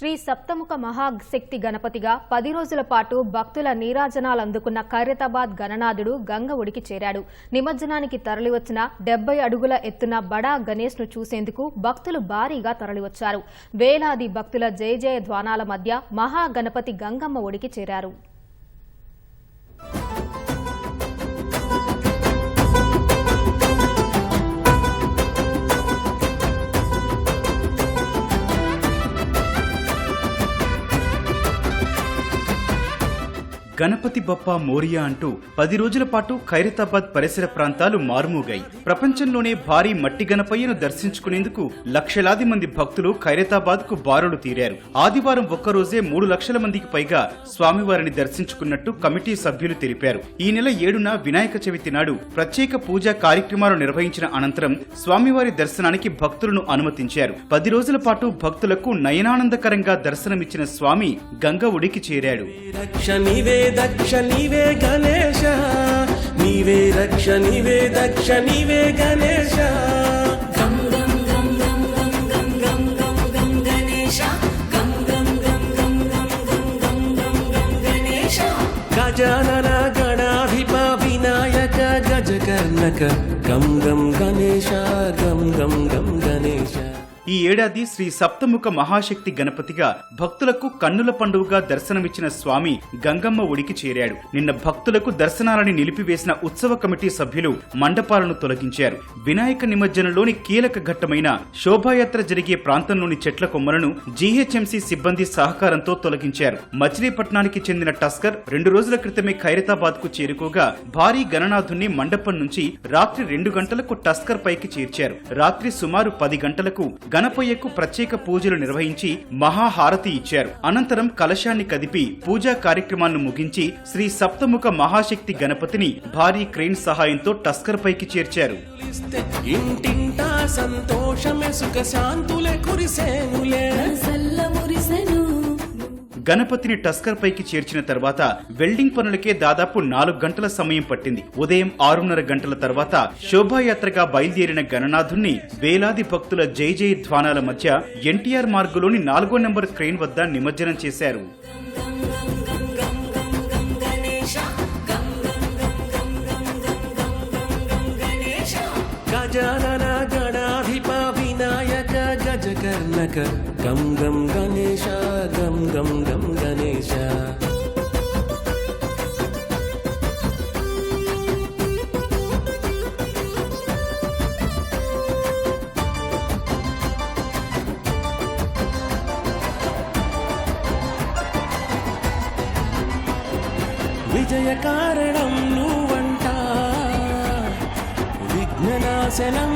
శ్రీ సప్తముఖ మహాశక్తి గణపతిగా పది రోజుల పాటు భక్తుల నీరాజనాలు అందుకున్న ఖైరతాబాద్ గణనాథుడు గంగ ఒడికి చేరాడు. నిమజ్జనానికి తరలివచ్చిన డెబ్బై అడుగుల ఎత్తున బడా గణేష్ను చూసేందుకు భక్తులు భారీగా తరలివచ్చారు. వేలాది భక్తుల జయజయ ధ్వానాల మధ్య మహాగణపతి గంగమ్మ ఒడికి చేరారు. గణపతి బప్పా మోరియా అంటూ పది రోజుల పాటు ఖైరతాబాద్ పరిసర ప్రాంతాలు మారుమోగాయి. ప్రపంచంలోనే భారీ మట్టి గణపయ్యను దర్శించుకునేందుకు లక్షలాది మంది భక్తులు ఖైరతాబాద్కు బారులు తీరారు. ఆదివారం ఒక్కరోజే మూడు లక్షల మందికి పైగా స్వామివారిని దర్శించుకున్నట్టు కమిటీ సభ్యులు తెలిపారు. ఈ నెల ఏడున వినాయక చవితి నాడు ప్రత్యేక పూజా కార్యక్రమాలు నిర్వహించిన అనంతరం స్వామివారి దర్శనానికి భక్తులను అనుమతించారు. పది రోజుల పాటు భక్తులకు నయనానందకరంగా దర్శనమిచ్చిన స్వామి గంగ ఉడికి చేరాడు. దక్ష నీవే గణేశ నీవే రక్ష నీవే దక్ష నీవే గణేశ గజానన గణాధిప వినాయక గజకర్ణక గం గం గణేశ గం గం గం గణేశ ఈ ఏడాది శ్రీ సప్తముఖ మహాశక్తి గణపతిగా భక్తులకు కన్నుల పండుగగా దర్శనమిచ్చిన స్వామి గంగమ్మ ఒడికి చేరాడు. నిన్న భక్తులకు దర్శనాలని నిలిపివేసిన ఉత్సవ కమిటీ సభ్యులు మండపాలను తొలగించారు. వినాయక నిమజ్జనంలోని కీలక ఘట్టమైన శోభాయాత్ర జరిగే ప్రాంతంలోని చెట్ల కొమ్మలను జీహెచ్ఎంసీ సిబ్బంది సహకారంతో తొలగించారు. మచిలీపట్నానికి చెందిన టస్కర్ రెండు రోజుల క్రితమే ఖైరతాబాద్కు చేరుకోగా భారీ గణనాథుణ్ణి మండపం నుంచి రాత్రి రెండు గంటలకు టస్కర్ పైకి చేర్చారు. రాత్రి సుమారు పది గంటలకు గణపయ్యకు ప్రత్యేక పూజలు నిర్వహించి మహాహారతి ఇచ్చారు. అనంతరం కలశాన్ని కదిపి పూజా కార్యక్రమాలను ముగించి శ్రీ సప్తముఖ మహాశక్తి గణపతిని భారీ క్రెయిన్ సహాయంతో టస్కర్ పైకి చేర్చారు. సంతోషమే సుఖ శాంతులే కురిసేనులే గణపతిని టస్కర్ పైకి చేర్చిన తర్వాత వెల్డింగ్ పనులకే దాదాపు నాలుగు గంటల సమయం పట్టింది. ఉదయం ఆరున్నర గంటల తర్వాత శోభాయాత్రగా బయలుదేరిన గణనాథుణ్ణి వేలాది భక్తుల జై జై ధ్వానాల మధ్య ఎన్టీఆర్ మార్గులోని నాలుగో నెంబర్ క్రెయిన్ వద్ద నిమజ్జనం చేశారు. గజానన గణాధిప గం గం గం గణేశ విజయ కారణం నువ్వంట. విఘ్ననాశనం